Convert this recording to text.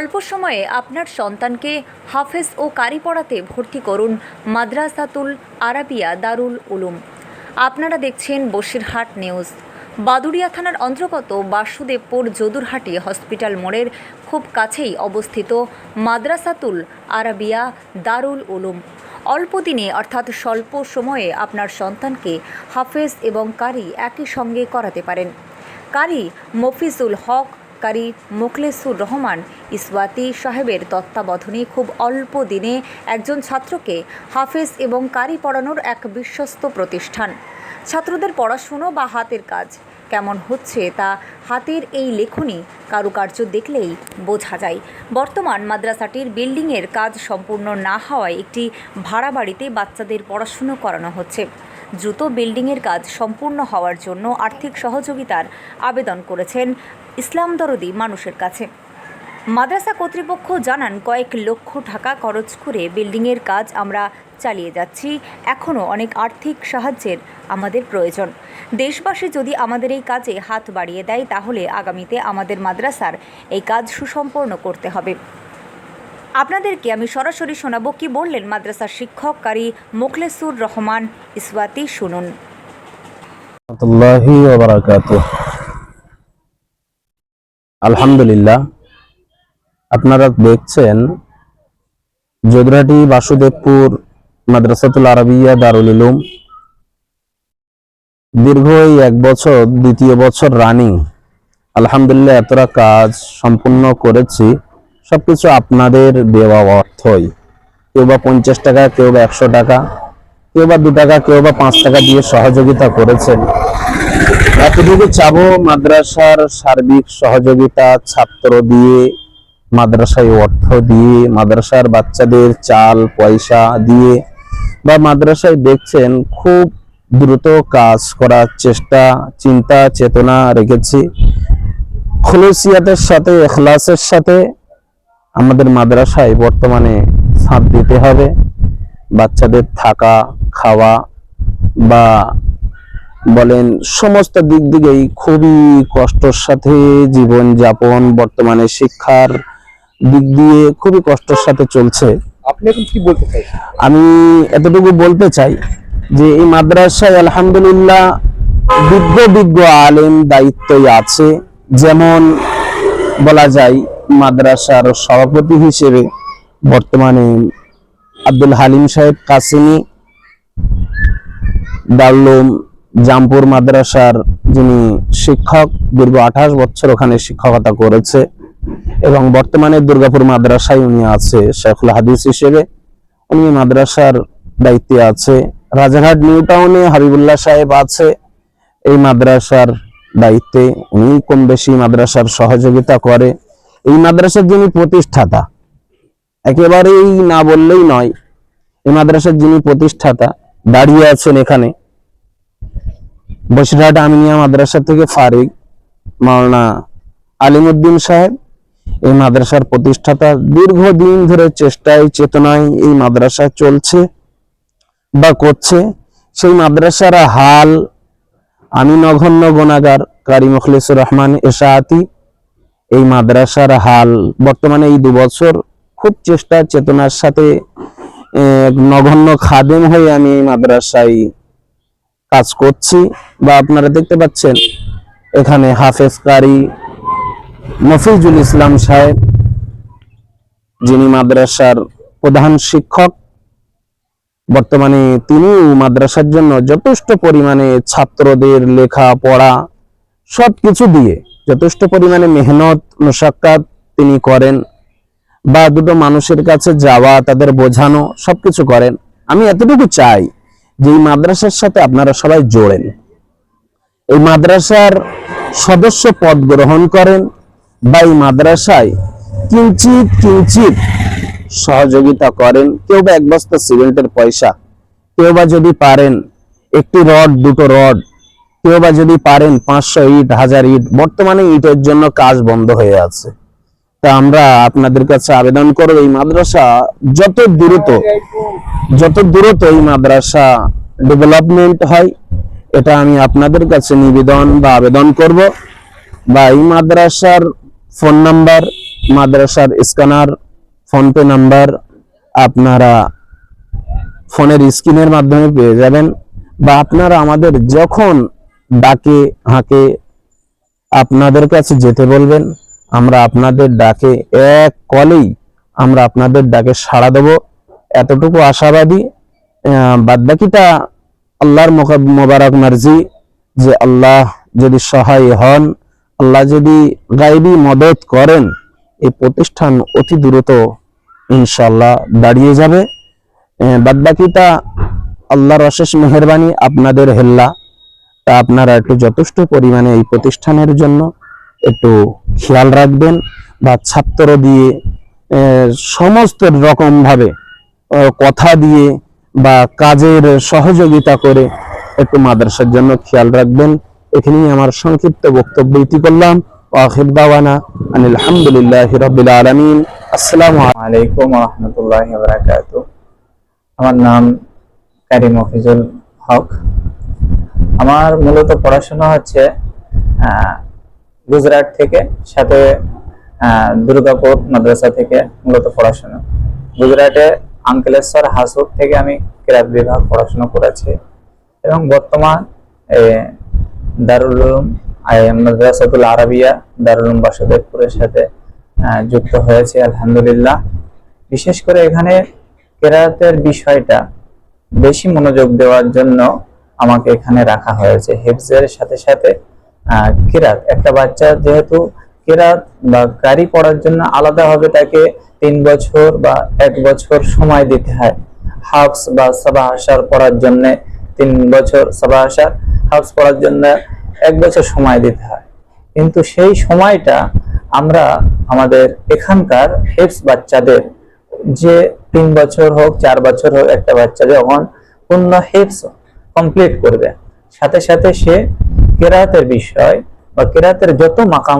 স্বল্প সময়ে আপনার সন্তানকে হাফেজ ও কারি পড়াতে ভর্তি করুন মাদ্রাসাতুল আরাবিয়া দারুল উলুম। আপনারা দেখছেন বসিরহাট নিউজ। বাদুড়িয়া থানার অন্তর্গত বাসুদেবপুর যদুরহাটি হসপিটাল মোড়ের খুব কাছেই অবস্থিত মাদ্রাসাতুল আরাবিয়া দারুল উলুম। অল্প দিনে অর্থাৎ স্বল্প সময়ে আপনার সন্তানকে হাফেজ এবং কারি একই সঙ্গে করাতে পারেন। কারি মফিজুল হক কারি মোখলেসুর রহমান ইসওয়াতি সাহেবের তত্ত্বাবধানে খুব অল্প দিনে একজন ছাত্রকে হাফেজ এবং কারি পড়ানোর এক বিশ্বস্ত প্রতিষ্ঠান। ছাত্রদের পড়াশুনো বা হাতের কাজ কেমন হচ্ছে তা হাতের এই লেখনী কারুকার্য দেখলেই বোঝা যায়। বর্তমান মাদ্রাসাটির বিল্ডিংয়ের কাজ সম্পূর্ণ না হওয়ায় একটি ভাড়া বাড়িতে বাচ্চাদের পড়াশুনো করানো হচ্ছে। দ্রুত বিল্ডিংয়ের কাজ সম্পূর্ণ হওয়ার জন্য আর্থিক সহযোগিতার আবেদন করেছেন ইসলাম দরদি মানুষের কাছে। মাদ্রাসা কর্তৃপক্ষ জানান, কয়েক লক্ষ টাকা খরচ করে বিল্ডিংয়ের কাজ আমরা চালিয়ে যাচ্ছি। এখনও অনেক আর্থিক সাহায্যের আমাদের প্রয়োজন। দেশবাসী যদি আমাদের এই কাজে হাত বাড়িয়ে দেয়, তাহলে আগামীতে আমাদের মাদ্রাসার এই কাজ সুসম্পন্ন করতে হবে। আপনাদেরকে আমি সরাসরি শোনাবো কি বললেন মাদ্রাসার শিক্ষক কারি মোখলেসুর রহমান ইসওয়াতি, শুনুন। আলহামদুলিল্লাহ, আপনারা দেখছেন যোদরাটি বাসুদেবপুর মাদ্রাসাতুল আরবিয়া দারুল উলুম। দীর্ঘ এই এক বছর, দ্বিতীয় বছর রানিং আলহামদুলিল্লাহ, এতটা কাজ সম্পূর্ণ করেছি। সবকিছু আপনাদের দেওয়া অর্থই। কেউ বা পঞ্চাশ টাকা, কেউ বা একশো টাকা, কেউ বা দু টাকা, কেউ বা পাঁচ টাকা দিয়ে সহযোগিতা করেছেন। এতটুকু চাবো, মাদ্রাসার সার্বিক সহযোগিতা, ছাত্র দিয়ে, মাদ্রাসায় অর্থ দিয়ে, মাদ্রাসার বাচ্চাদের চাল, পয়সা দিয়ে, বা মাদ্রাসায় দেখছেন খুব দ্রুত কাজ করার চেষ্টা, চিন্তা, চেতনা রেখেছি। খুলুসিয়াতের সাথে, এখলাসের সাথে আমাদের মাদ্রাসায় বর্তমানে ছাদ দিতে হবে। বাচ্চাদের থাকা খাওয়া বা বলেন সমস্ত দিক দিকেই খুবই কষ্টর সাথে জীবন যাপন বর্তমানে শিক্ষার দিক দিয়ে খুবই কষ্টের সাথে চলছে। আপনি এখন কি বলতে আমি এতটুকু বলতে চাই যে এই মাদ্রাসায় আলহামদুলিল্লাহ বিজ্ঞ বিজ্ঞ আলেম দায়িত্বই আছে। যেমন বলা যায় মাদ্রাসার সভাপতি হিসেবে বর্তমানে আব্দুল হালিম সাহেব কাসিমি দারুলুম জামপুর মাদ্রাসার যিনি শিক্ষক, দীর্ঘ আঠাশ বছর ওখানে শিক্ষকতা করেছে এবং বর্তমানে দুর্গাপুর মাদ্রাসায় উনি আছে, শেখুল হাদিস হিসেবে। উনি মাদ্রাসার দায়িত্বে আছে। রাজারহাট নিউ টাউনে হাবিবুল্লাহ সাহেব আছে এই মাদ্রাসার দায়িত্বে। উনি কম বেশি মাদ্রাসার সহযোগিতা করে। এই মাদ্রাসার যিনি প্রতিষ্ঠাতা, একেবারেই না বললেই নয়, এই মাদ্রাসার যিনি প্রতিষ্ঠাতা দাঁড়িয়ে আছেন এখানে, বসিরহাট আমিনিয়া মাদ্রাসা থেকে ফারিক মাওলানা আলিমুদ্দিন সাহেব, এই মাদ্রাসার প্রতিষ্ঠাতা দীর্ঘদিন ধরে চেষ্টায় চেতনায় এই মাদ্রাসা চলছে বা করছে। সেই মাদ্রাসার হাল আমি নগণ্য গুণাগার কারি রহমান এশাহাতি এই মাদ্রাসার হাল বর্তমানে এই দু বছর খুব চেষ্টা চেতনার সাথে নগণ্য খাদেম হয়ে আমি এই মাদ্রাসায় কাজ করছি। বা আপনারা দেখতে পাচ্ছেন, এখানে হাফেজ কারি মফিজুল ইসলাম সাহেব, যিনি মাদ্রাসার প্রধান শিক্ষক, বর্তমানে তিনিও মাদ্রাসার জন্য যথেষ্ট পরিমাণে ছাত্রদের লেখা পড়া সবকিছু দিয়ে যথেষ্ট পরিমাণে মেহনত, মুশাক্কাত তিনি করেন বা দুটো মানুষের কাছে যাওয়া, তাদের বোঝানো, সবকিছু করেন। আমি এতটুকু চাই যে এই মাদ্রাসার সাথে আপনারা সবাই জোড়েন। এই মাদ্রাসার সদস্য পদ গ্রহণ করেন বা এই মাদ্রাসায় কিঞ্চিত কিঞ্চিত সহযোগিতা করেন। কেউ বা এক বস্তা সিমেন্টের পয়সা, কেউ বা যদি পারেন একটি রড, দুটো রড কেউ বা যদি পারেন পাঁচশো ইট, হাজার ইট, বর্তমানে ইটের জন্য কাজ বন্ধ হয়ে আছে। তা আমরা আপনাদের কাছে আবেদন করব এই মাদ্রাসা যত দ্রুত যত দ্রুত এই মাদ্রাসা ডেভেলপমেন্ট হয়, এটা আমি আপনাদের কাছে নিবেদন বা আবেদন করব। বা এই মাদ্রাসার ফোন নাম্বার মাদ্রাসার স্ক্যানার ফোনপে নাম্বার আপনারা ফোনের স্ক্রিনের মাধ্যমে পেয়ে যাবেন। বা আপনারা আমাদের যখন ডাকে, হাঁকে, আপনাদের কাছে যেতে বলবেন, আমরা আপনাদের ডাকে এক কলেই আমরা আপনাদের ডাকে সাড়া দেব। এতটুকু আশাবাদী বাদবাকিটা আল্লাহর মোবারক মার্জি যে আল্লাহ যদি সহায় হন, আল্লাহ যদি গাইবী মদত করেন, এই প্রতিষ্ঠান অতি দ্রুত ইনশাল্লাহ দাঁড়িয়ে যাবে। বাদবাকিটা আল্লাহর অশেষ মেহরবানি আপনাদের হেল্লা। তা আপনারা একটু যথেষ্ট পরিমাণে এই প্রতিষ্ঠানের জন্য একটু খেয়াল রাখবেন বা ছাত্র দিয়ে সমস্ত রকম ভাবে আহ, কথা দিয়ে বা কাজের সহযোগিতা করে একটু মাদ্রাসার জন্য খেয়াল রাখবেন। এখানেই আমার সংক্ষিপ্ত বক্তব্য ইতি করলাম। আখির দাওয়ানা আনিল হামদুলিল্লাহ আলামিন। আসসালামু আলাইকুম রহমতুল্লাহ আমার নাম কারি মফিজুল হক। আমার মূলত পড়াশোনা হচ্ছে গুজরাট থেকে সাথে দুর্গাপুর মাদ্রাসা থেকে মূলত পড়াশোনা। গুজরাটে আঙ্কেলেশ্বর হাসুর থেকে আমি ক্রীড়া বিভাগ পড়াশোনা করেছি এবং বর্তমান এ, দারুল উলুম আই- মাদ্রাসাতুল আরাবিয়া দারুল উলুম বাসুদেবপুরের সাথে যুক্ত হয়েছে আলহামদুলিল্লাহ। বিশেষ করে এখানে কেরাতের বিষয়টা বেশি মনোযোগ দেওয়ার জন্য আমাকে এখানে রাখা হয়েছে। হিফজের সাথে সাথে কেরাত। একটা বাচ্চা যেহেতু কেরাত বা গাড়ি পড়ার জন্য আলাদাভাবে তাকে তিন বছর বা এক বছর সময় দিতে হয়। হাফস বা সাবা আসার পড়ার জন্য তিন বছর, সাবা আসার, হাফস পড়ার জন্য এক বছর সময় দিতে হয়। কিন্তু সেই সময়টা আমরা আমাদের এখানকার হেফস বাচ্চাদের, যে তিন বছর হোক, চার বছর হোক, একটা বাচ্চা যখন পূর্ণ হেফস কমপ্লিট করবে। সাথে সাথে সে কেরাতের বিষয় বা কেরাতের যত মাকাম